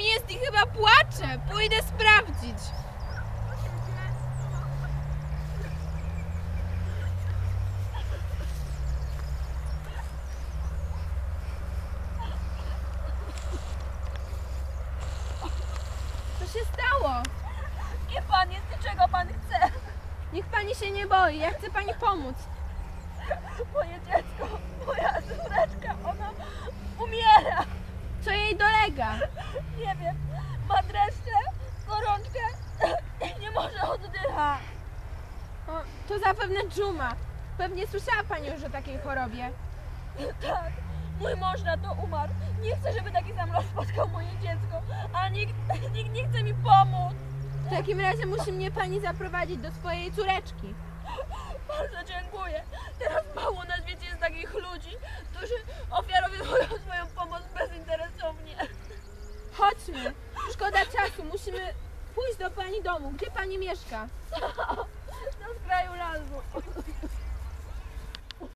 jest i chyba płacze. Pójdę sprawdzić. Co się stało? Kim pan jest czego pan chce? Niech pani się nie boi, ja chcę pani pomóc. Moje dolega? Nie wiem, ma dreszcze, gorączkę i nie może oddychać. O, to zapewne dżuma. Pewnie słyszała pani już o takiej chorobie. Tak, mój mąż na to umarł. Nie chcę, żeby taki sam los spotkał moje dziecko, a nikt, nikt nie chce mi pomóc. W takim razie musi mnie pani zaprowadzić do swojej córeczki. Chodźmy. Szkoda czasu, musimy pójść do pani domu. Gdzie pani mieszka? Na skraju lasu.